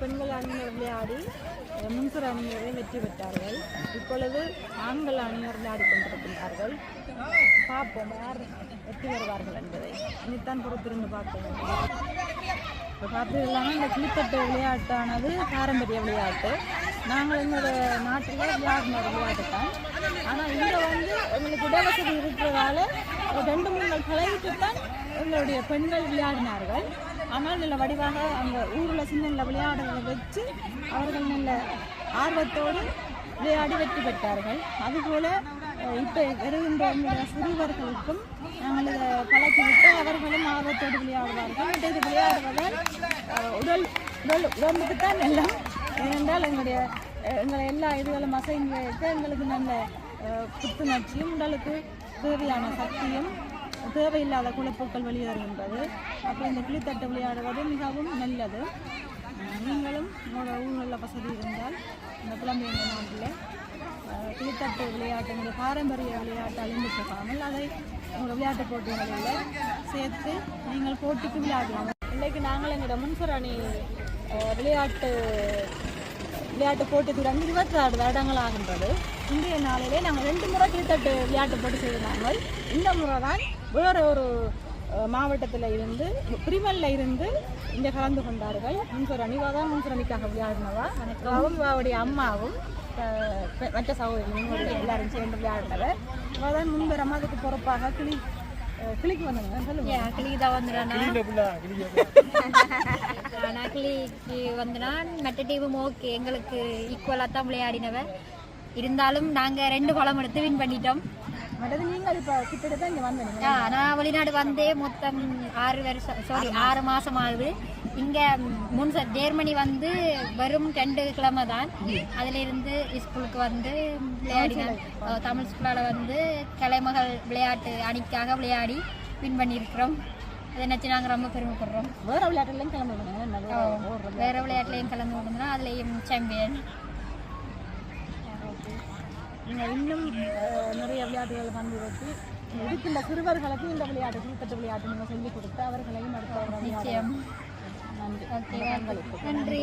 பெண்கள் அணியினர் விளையாடி அஹ், முன்சுர அணியினரை வெற்றி பெற்றார்கள். இப்பொழுது ஆண்கள் அணியினர் விளையாடி கொண்டிருக்கின்றார்கள். பார்ப்போம் யார் வெற்றி பெறுவார்கள் என்பதை. இனித்தான் பொறுத்திருந்து பார்ப்போம். இப்போ பார்த்தீங்கன்னா இந்த கிளித்தட்டு விளையாட்டானது பாரம்பரிய விளையாட்டு. நாங்கள் எங்களோட நாட்டில் விளையாடின ஒரு விளையாட்டு தான் ஆனால் இங்கே வந்து எங்களுக்கு இடவசதி இருக்கிறதால ரெண்டு மூணு நாள் பழகிட்டு தான் எங்களுடைய பெண்கள் விளையாடினார்கள். ஆனால் நல்ல வடிவாக அங்கே ஊரில் சின்ன விளையாடுறதை வச்சு அவர்கள் நல்ல ஆர்வத்தோடு விளையாடி வெற்றி பெற்றார்கள். அதுபோல் இப்போ வருகின்ற எங்களுடைய சிறுவர்களுக்கும் நாங்கள் இதை பழக்கிவிட்டு அவர்களும் ஆர்வத்தோடு விளையாடுவார்கள். இது விளையாடுவதால் உடல் உடல் உடம்புக்கு தான் எல்லாம் ஏனென்றால் எங்களுடைய எங்களை எல்லா இதுகளும் அசைந்து எங்களுக்கு நல்ல புத்துணர்ச்சியும் உடலுக்கு தேவையான சக்தியும் தேவையில்லாத குழப்புக்கள் வெளியேறுகின்றது அப்போ இந்த கிளித்தட்டு விளையாடுவது மிகவும் நல்லது. நீங்களும் உங்களோட ஊர்களில் வசதி இருந்தால் இந்த குழந்தைங்க நாட்டில் கிளித்தட்டு விளையாட்டு பாரம்பரிய விளையாட்டு அழிந்து போகாமல் அதை உங்கள் விளையாட்டு போட்டிகளில் சேர்த்து நீங்கள் போட்டிக்கு விளையாடலாம். இன்றைக்கு நாங்கள் எங்களோட முன்சுர அணி விளையாட்டு விளையாட்டு போட்டி தொடங்கி இருபத்தி ஆறு வருடங்கள் ஆகின்றது. இன்றைய நாளிலே நாங்கள் ரெண்டு முறை கிளித்தட்டு விளையாட்டு போட்டி செய்தாங்க இந்த முறை தான் வேறு ஒரு மாவட்டத்தில் இருந்து பிரிமல்ல இருந்து இங்கே கலந்து கொண்டார்கள். முன்சூர் அணிவா தான் முன்சூர் அணிக்காக விளையாடினவா? அவரும் அவருடைய அம்மாவும் மற்ற சகோதரி எல்லாரும் சேர்ந்து விளையாடினவர். அவள் தான் முன்பெறமா அதுக்கு பொறுப்பாக கிளி கிளிக்கு வந்தாங்க சொல்லுங்க. கிளிக்கு தான் வந்துடுறேன்னா நான் கிளிக்கு வந்துனா மற்ற டீமும் ஓகே எங்களுக்கு ஈக்குவலாக தான் விளையாடினவ இருந்தாலும் நாங்கள் ரெண்டு பழம் எடுத்து வின் பண்ணிட்டோம். நான் வெளிநாடு வந்தே மொத்தம் ஆறு வருஷம் சாரி ஆறு மாதம் ஆகுது இங்கே முன்ச ஜெர்மனி வந்து வெறும் ரெண்டு கிழமை தான் அதில் இருந்து ஸ்கூலுக்கு வந்து விளையாடினேன் தமிழ் ஸ்கூலால் வந்து கலைமகள் விளையாட்டு அணிக்காக விளையாடி வின் பண்ணியிருக்கிறோம் அதை நினச்சி நாங்கள் ரொம்ப பெருமைப்படுறோம் வேற விளையாட்டுலையும் கிளம்பி விடுங்க வேறு விளையாட்டுலையும் கலந்து விடுங்கன்னா அதுலேயும் சாம்பியன் நீங்கள் இன்னும் நிறைய விளையாட்டுகள் பங்கு வச்சு இருக்கின்ற சிறுவர்களுக்கு இந்த விளையாட்டு கிரிக்கெட் விளையாட்டு நீங்கள் சொல்லிக் கொடுத்து அவர்களையும் அடுத்த நன்றி. நன்றி.